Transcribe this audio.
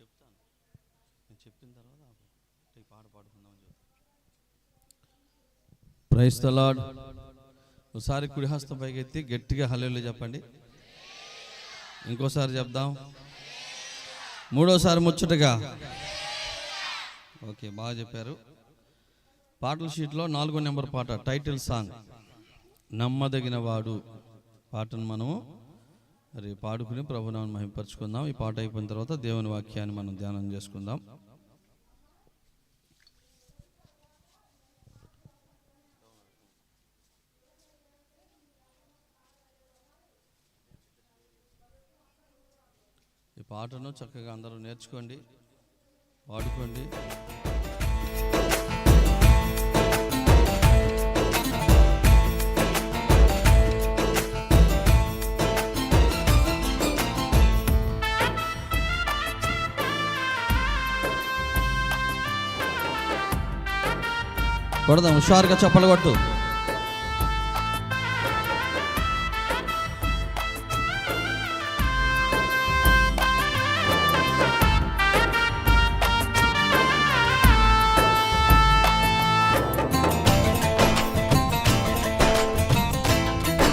చెప్తాను. నేను చెప్పిన తర్వాత ఈ పాట పాడుకుందామని చెప్తాను. ప్రైస్ ఒకసారి కుడిహస్తం పైకి ఎత్తి గట్టిగా హల్లెలూయా చెప్పండి. ఇంకోసారి చెప్దాం. మూడోసారి ముచ్చటగా. ఓకే బాగా చెప్పారు. పాటల షీట్లో నాలుగో నెంబర్ పాట టైటిల్ సాంగ్ నమ్మదగిన వాడు పాటను మనము మరి పాడుకుని ప్రభునామని మహింపరచుకుందాం. ఈ పాట అయిపోయిన తర్వాత దేవుని వాక్యాన్ని మనం ధ్యానం చేసుకుందాం. ఈ పాటను చక్కగా అందరూ నేర్చుకోండి పాడుకోండి. కొడదాం హుషారుగా చప్పలు కొట్టు.